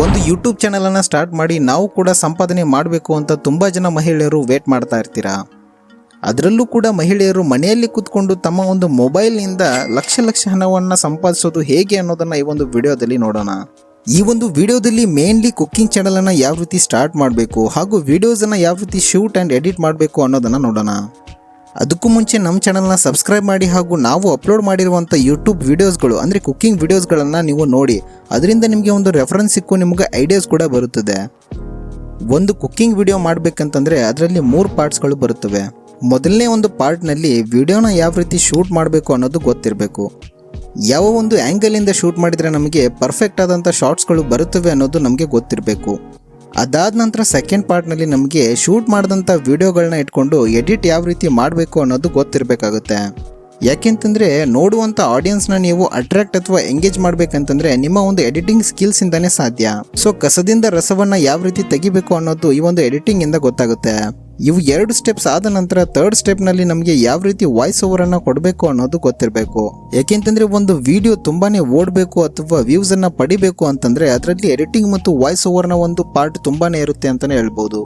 ಒಂದು ಯೂಟ್ಯೂಬ್ ಚಾನಲನ್ನು ಸ್ಟಾರ್ಟ್ ಮಾಡಿ ನಾವು ಕೂಡ ಸಂಪಾದನೆ ಮಾಡಬೇಕು ಅಂತ ತುಂಬ ಜನ ಮಹಿಳೆಯರು ವೇಟ್ ಮಾಡ್ತಾ ಇರ್ತೀರಾ? ಅದರಲ್ಲೂ ಕೂಡ ಮಹಿಳೆಯರು ಮನೆಯಲ್ಲಿ ಕೂತ್ಕೊಂಡು ತಮ್ಮ ಒಂದು ಮೊಬೈಲ್ನಿಂದ ಲಕ್ಷ ಲಕ್ಷ ಹಣವನ್ನು ಸಂಪಾದಿಸೋದು ಹೇಗೆ ಅನ್ನೋದನ್ನು ಈ ಒಂದು ವಿಡಿಯೋದಲ್ಲಿ ನೋಡೋಣ. ಈ ಒಂದು ವಿಡಿಯೋದಲ್ಲಿ ಮೇನ್ಲಿ ಕುಕ್ಕಿಂಗ್ ಚಾನಲನ್ನು ಯಾವ ರೀತಿ ಸ್ಟಾರ್ಟ್ ಮಾಡಬೇಕು ಹಾಗೂ ವಿಡಿಯೋಸನ್ನು ಯಾವ ರೀತಿ ಶೂಟ್ ಆ್ಯಂಡ್ ಎಡಿಟ್ ಮಾಡಬೇಕು ಅನ್ನೋದನ್ನು ನೋಡೋಣ. ಅದಕ್ಕೂ ಮುಂಚೆ ನಮ್ಮ ಚಾನಲ್ನ ಸಬ್ಸ್ಕ್ರೈಬ್ ಮಾಡಿ ಹಾಗೂ ನಾವು ಅಪ್ಲೋಡ್ ಮಾಡಿರುವಂಥ ಯೂಟ್ಯೂಬ್ ವೀಡಿಯೋಸ್ಗಳು, ಅಂದರೆ ಕುಕ್ಕಿಂಗ್ ವೀಡಿಯೋಸ್ಗಳನ್ನು ನೀವು ನೋಡಿ, ಅದರಿಂದ ನಿಮಗೆ ಒಂದು ರೆಫರೆನ್ಸ್ ಸಿಕ್ಕು ನಿಮಗೆ ಐಡಿಯಾಸ್ ಕೂಡ ಬರುತ್ತದೆ. ಒಂದು ಕುಕ್ಕಿಂಗ್ ವಿಡಿಯೋ ಮಾಡಬೇಕಂತಂದರೆ ಅದರಲ್ಲಿ ಮೂರು ಪಾರ್ಟ್ಸ್ಗಳು ಬರುತ್ತವೆ. ಮೊದಲನೇ ಒಂದು ಪಾರ್ಟ್ನಲ್ಲಿ ವಿಡಿಯೋನ ಯಾವ ರೀತಿ ಶೂಟ್ ಮಾಡಬೇಕು ಅನ್ನೋದು ಗೊತ್ತಿರಬೇಕು. ಯಾವ ಒಂದು ಆ್ಯಂಗಲಿಂದ ಶೂಟ್ ಮಾಡಿದರೆ ನಮಗೆ ಪರ್ಫೆಕ್ಟ್ ಆದಂಥ ಶಾರ್ಟ್ಸ್ಗಳು ಬರುತ್ತವೆ ಅನ್ನೋದು ನಮಗೆ ಗೊತ್ತಿರಬೇಕು. ಅದಾದ ನಂತರ ಸೆಕೆಂಡ್ ಪಾರ್ಟ್ನಲ್ಲಿ ನಮಗೆ ಶೂಟ್ ಮಾಡಿದಂಥ ವಿಡಿಯೋಗಳನ್ನ ಇಟ್ಕೊಂಡು ಎಡಿಟ್ ಯಾವ ರೀತಿ ಮಾಡಬೇಕು ಅನ್ನೋದು ಗೊತ್ತಿರಬೇಕಾಗುತ್ತೆ. ಯಾಕೆಂತಂದರೆ ನೋಡುವಂಥ ಆಡಿಯನ್ಸ್ನ ನೀವು ಅಟ್ರಾಕ್ಟ್ ಅಥವಾ ಎಂಗೇಜ್ ಮಾಡಬೇಕಂತಂದ್ರೆ ನಿಮ್ಮ ಒಂದು ಎಡಿಟಿಂಗ್ ಸ್ಕಿಲ್ಸಿಂದನೇ ಸಾಧ್ಯ. ಸೊ ಕಸದಿಂದ ರಸವನ್ನು ಯಾವ ರೀತಿ ತೆಗಿಬೇಕು ಅನ್ನೋದು ಈ ಒಂದು ಎಡಿಟಿಂಗಿಂದ ಗೊತ್ತಾಗುತ್ತೆ. ಇವು ಎರಡು ಸ್ಟೆಪ್ಸ್ ಆದ ನಂತರ ಥರ್ಡ್ ಸ್ಟೆಪ್ನಲ್ಲಿ ನಮಗೆ ಯಾವ ರೀತಿ ವಾಯ್ಸ್ ಓವರನ್ನು ಕೊಡಬೇಕು ಅನ್ನೋದು ಗೊತ್ತಿರಬೇಕು. ಯಾಕೆಂತಂದ್ರೆ ಒಂದು ವಿಡಿಯೋ ತುಂಬಾನೇ ಓಡಬೇಕು ಅಥವಾ ವ್ಯೂಸನ್ನು ಪಡಿಬೇಕು ಅಂತಂದ್ರೆ ಅದರಲ್ಲಿ ಎಡಿಟಿಂಗ್ ಮತ್ತು ವಾಯ್ಸ್ ಓವರ್ನ ಒಂದು ಪಾರ್ಟ್ ತುಂಬಾನೇ ಇರುತ್ತೆ ಅಂತಾನೆ ಹೇಳ್ಬೋದು.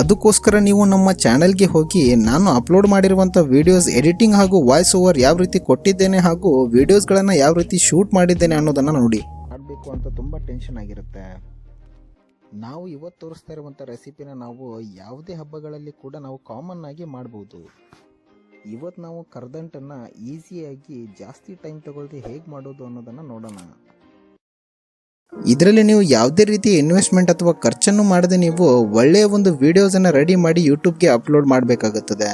ಅದಕ್ಕೋಸ್ಕರ ನೀವು ನಮ್ಮ ಚಾನಲ್ಗೆ ಹೋಗಿ ನಾನು ಅಪ್ಲೋಡ್ ಮಾಡಿರುವಂಥ ವಿಡಿಯೋಸ್ ಎಡಿಟಿಂಗ್ ಹಾಗೂ ವಾಯ್ಸ್ ಓವರ್ ಯಾವ ರೀತಿ ಕೊಟ್ಟಿದ್ದೇನೆ ಹಾಗೂ ವೀಡಿಯೋಸ್ಗಳನ್ನು ಯಾವ ರೀತಿ ಶೂಟ್ ಮಾಡಿದ್ದೇನೆ ಅನ್ನೋದನ್ನು ನೋಡಿ. ಮಾಡಬೇಕು ಅಂತ ತುಂಬ ಟೆನ್ಷನ್ ಆಗಿರುತ್ತೆ. ನಾವು ಇವತ್ತು ತೋರಿಸ್ತಾ ಇರುವಂಥ ರೆಸಿಪಿನ ನಾವು ಯಾವುದೇ ಹಬ್ಬಗಳಲ್ಲಿ ಕೂಡ ನಾವು ಕಾಮನ್ ಆಗಿ ಮಾಡ್ಬೋದು. ಇವತ್ತು ನಾವು ಕರ್ದಂಟನ್ನು ಈಸಿಯಾಗಿ ಜಾಸ್ತಿ ಟೈಮ್ ತಗೊಳ್ದೆ ಹೇಗೆ ಮಾಡೋದು ಅನ್ನೋದನ್ನು ನೋಡೋಣ. ಇದರಲ್ಲಿ ನೀವು ಯಾವುದೇ ರೀತಿ ಇನ್ವೆಸ್ಟ್ಮೆಂಟ್ ಅಥವಾ ಖರ್ಚನ್ನು ಮಾಡದೆ ನೀವು ಒಳ್ಳೆಯ ಒಂದು ವೀಡಿಯೋಸನ್ನು ರೆಡಿ ಮಾಡಿ ಯೂಟ್ಯೂಬ್ಗೆ ಅಪ್ಲೋಡ್ ಮಾಡಬೇಕಾಗುತ್ತದೆ.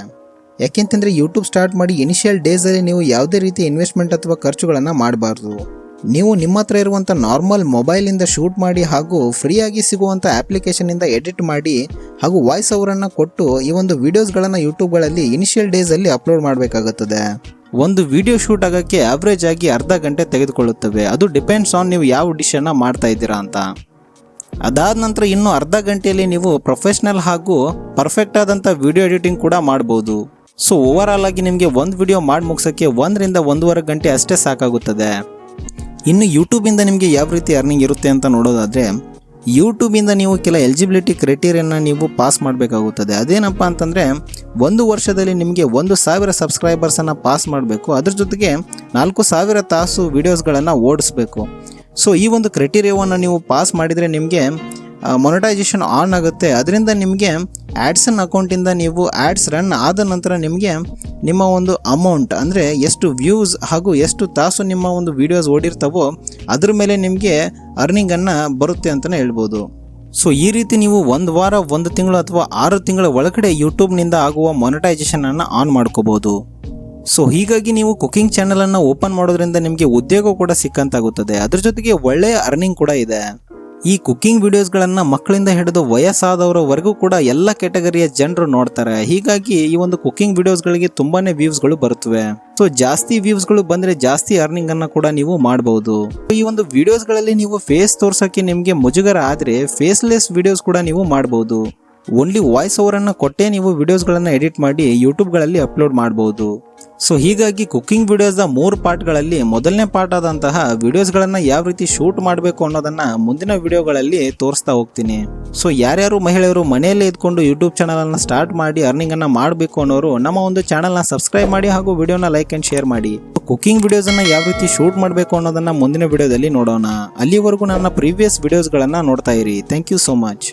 ಯಾಕೆಂತಂದರೆ ಯೂಟ್ಯೂಬ್ ಸ್ಟಾರ್ಟ್ ಮಾಡಿ ಇನಿಷಿಯಲ್ ಡೇಸಲ್ಲಿ ನೀವು ಯಾವುದೇ ರೀತಿ ಇನ್ವೆಸ್ಟ್ಮೆಂಟ್ ಅಥವಾ ಖರ್ಚುಗಳನ್ನು ಮಾಡಬಾರ್ದು. ನೀವು ನಿಮ್ಮ ಹತ್ರ ಇರುವಂಥ ನಾರ್ಮಲ್ ಮೊಬೈಲಿಂದ ಶೂಟ್ ಮಾಡಿ ಹಾಗೂ ಫ್ರೀಯಾಗಿ ಸಿಗುವಂಥ ಅಪ್ಲಿಕೇಶನಿಂದ ಎಡಿಟ್ ಮಾಡಿ ಹಾಗೂ ವಾಯ್ಸ್ ಅವರನ್ನು ಕೊಟ್ಟು ಈ ಒಂದು ವೀಡಿಯೋಸ್ಗಳನ್ನು ಯೂಟ್ಯೂಬ್ಗಳಲ್ಲಿ ಇನಿಷಿಯಲ್ ಡೇಸಲ್ಲಿ ಅಪ್ಲೋಡ್ ಮಾಡಬೇಕಾಗುತ್ತದೆ. ಒಂದು ವಿಡಿಯೋ ಶೂಟ್ ಆಗೋಕ್ಕೆ ಆವ್ರೇಜ್ ಆಗಿ ಅರ್ಧ ಗಂಟೆ ತೆಗೆದುಕೊಳ್ಳುತ್ತವೆ. ಅದು ಡಿಪೆಂಡ್ಸ್ ಆನ್ ನೀವು ಯಾವ ಡಿಶನ್ನು ಮಾಡ್ತಾ ಇದ್ದೀರಾ ಅಂತ. ಅದಾದ ನಂತರ ಇನ್ನು ಅರ್ಧ ಗಂಟೆಯಲ್ಲಿ ನೀವು ಪ್ರೊಫೆಷ್ನಲ್ ಹಾಗೂ ಪರ್ಫೆಕ್ಟ್ ಆದಂಥ ವಿಡಿಯೋ ಎಡಿಟಿಂಗ್ ಕೂಡ ಮಾಡ್ಬೋದು. ಸೊ ಓವರ್ ಆಲ್ ಆಗಿ ನಿಮಗೆ ಒಂದು ವಿಡಿಯೋ ಮಾಡಿ ಮುಗಿಸೋಕ್ಕೆ ಒಂದರಿಂದ ಒಂದೂವರೆ ಗಂಟೆ ಅಷ್ಟೇ ಸಾಕಾಗುತ್ತದೆ. ಇನ್ನು ಯೂಟ್ಯೂಬಿಂದ ನಿಮಗೆ ಯಾವ ರೀತಿ ಅರ್ನಿಂಗ್ ಇರುತ್ತೆ ಅಂತ ನೋಡೋದಾದರೆ ಯೂಟ್ಯೂಬಿಂದ ನೀವು ಕೆಲ ಎಲಿಜಿಬಿಲಿಟಿ ಕ್ರೈಟೀರಿಯನ್ನ ನೀವು ಪಾಸ್ ಮಾಡಬೇಕಾಗುತ್ತದೆ. ಅದೇನಪ್ಪ ಅಂತಂದರೆ, ಒಂದು ವರ್ಷದಲ್ಲಿ ನಿಮಗೆ ಒಂದು ಸಾವಿರ ಸಬ್ಸ್ಕ್ರೈಬರ್ಸನ್ನು ಪಾಸ್ ಮಾಡಬೇಕು. ಅದ್ರ ಜೊತೆಗೆ ನಾಲ್ಕು ಸಾವಿರ ತಾಸು ವೀಡಿಯೋಸ್ಗಳನ್ನು ಓಡಿಸ್ಬೇಕು. ಸೊ ಈ ಒಂದು ಕ್ರೈಟೀರಿಯಾವನ್ನು ನೀವು ಪಾಸ್ ಮಾಡಿದರೆ ನಿಮಗೆ ಮೊನಟೈಸೇಷನ್ ಆನ್ ಆಗುತ್ತೆ. ಅದರಿಂದ ನಿಮಗೆ ಆ್ಯಡ್ಸನ್ ಅಕೌಂಟಿಂದ ನೀವು ಆ್ಯಡ್ಸ್ ರನ್ ಆದ ನಂತರ ನಿಮಗೆ ನಿಮ್ಮ ಒಂದು ಅಮೌಂಟ್ ಅಂದರೆ ಎಷ್ಟು ವ್ಯೂಸ್ ಹಾಗೂ ಎಷ್ಟು ತಾಸು ನಿಮ್ಮ ಒಂದು ವೀಡಿಯೋಸ್ ಓಡಿರ್ತವೋ ಅದ್ರ ಮೇಲೆ ನಿಮಗೆ ಅರ್ನಿಂಗನ್ನು ಬರುತ್ತೆ ಅಂತಲೇ ಹೇಳ್ಬೋದು. ಸೊ ಈ ರೀತಿ ನೀವು ಒಂದು ವಾರ, ಒಂದು ತಿಂಗಳು ಅಥವಾ ಆರು ತಿಂಗಳ ಒಳಗಡೆ ಯೂಟ್ಯೂಬ್ನಿಂದ ಆಗುವ ಮೊನಟೈಸೇಷನನ್ನು ಆನ್ ಮಾಡ್ಕೋಬೋದು. ಸೊ ಹೀಗಾಗಿ ನೀವು ಕುಕಿಂಗ್ ಚಾನಲನ್ನು ಓಪನ್ ಮಾಡೋದ್ರಿಂದ ನಿಮಗೆ ಉದ್ಯೋಗ ಕೂಡ ಸಿಕ್ಕಂತಾಗುತ್ತದೆ. ಅದ್ರ ಜೊತೆಗೆ ಒಳ್ಳೆಯ ಅರ್ನಿಂಗ್ ಕೂಡ ಇದೆ. ಈ ಕುಕ್ಕಿಂಗ್ ವಿಡಿಯೋಸ್ಗಳನ್ನು ಮಕ್ಕಳಿಂದ ಹಿಡಿದು ವಯಸ್ಸಾದವರವರೆಗೂ ಕೂಡ ಎಲ್ಲ ಕ್ಯಾಟಗರಿಯ ಜನರು ನೋಡ್ತಾರೆ. ಹೀಗಾಗಿ ಈ ಒಂದು ಕುಕ್ಕಿಂಗ್ ವಿಡಿಯೋಸ್ಗಳಿಗೆ ತುಂಬಾನೇ ವ್ಯೂಸ್ಗಳು ಬರುತ್ತವೆ. ಸೊ ಜಾಸ್ತಿ ವ್ಯೂಸ್ಗಳು ಬಂದ್ರೆ ಜಾಸ್ತಿ ಅರ್ನಿಂಗ್ ಅನ್ನ ಕೂಡ ನೀವು ಮಾಡಬಹುದು ಈ ಒಂದು ವಿಡಿಯೋಸ್ಗಳಲ್ಲಿ ನೀವು ಫೇಸ್ ತೋರ್ಸೋಕ್ಕೆ ನಿಮಗೆ ಮುಜುಗರ ಆದ್ರೆ ಫೇಸ್ಲೆಸ್ ವಿಡಿಯೋಸ್ ಕೂಡ ನೀವು ಮಾಡಬಹುದು ಓನ್ಲಿ ವಾಯ್ಸ್ ಓವರನ್ನು ಕೊಟ್ಟೇ ನೀವು ವಿಡಿಯೋಸ್ಗಳನ್ನು ಎಡಿಟ್ ಮಾಡಿ ಯೂಟ್ಯೂಬ್ಗಳಲ್ಲಿ ಅಪ್ಲೋಡ್ ಮಾಡಬಹುದು ಸೊ ಹೀಗಾಗಿ ಕುಕ್ಕಿಂಗ್ ವಿಡಿಯೋಸ್ನ ಮೂರು ಪಾರ್ಟ್ಗಳಲ್ಲಿ ಮೊದಲನೇ ಪಾರ್ಟ್ ಆದಂತಹ ವಿಡಿಯೋಸ್ಗಳನ್ನು ಯಾವ ರೀತಿ ಶೂಟ್ ಮಾಡಬೇಕು ಅನ್ನೋದನ್ನ ಮುಂದಿನ ವಿಡಿಯೋಗಳಲ್ಲಿ ತೋರಿಸ್ತಾ ಹೋಗ್ತೀನಿ. ಸೊ ಯಾರ್ಯಾರು ಮಹಿಳೆಯರು ಮನೆಯಲ್ಲೇ ಇದ್ಕೊಂಡು ಯೂಟ್ಯೂಬ್ ಚಾನಲನ್ನು ಸ್ಟಾರ್ಟ್ ಮಾಡಿ ಅರ್ನಿಂಗನ್ನು ಮಾಡಬೇಕು ಅನ್ನೋರು ನಮ್ಮ ಒಂದು ಚಾನಲ್ನ ಸಬ್ಸ್ಕ್ರೈಬ್ ಮಾಡಿ ಹಾಗೂ ವಿಡಿಯೋನ ಲೈಕ್ ಆ್ಯಂಡ್ ಶೇರ್ ಮಾಡಿ. ಕುಕ್ಕಿಂಗ್ ವಿಡಿಯೋಸನ್ನು ಯಾವ ರೀತಿ ಶೂಟ್ ಮಾಡಬೇಕು ಅನ್ನೋದನ್ನ ಮುಂದಿನ ವಿಡಿಯೋದಲ್ಲಿ ನೋಡೋಣ. ಅಲ್ಲಿವರೆಗೂ ನನ್ನ ಪ್ರೀವಿಯಸ್ ವಿಡಿಯೋಸ್ಗಳನ್ನು ನೋಡ್ತಾ ಇರಿ. Thank you so much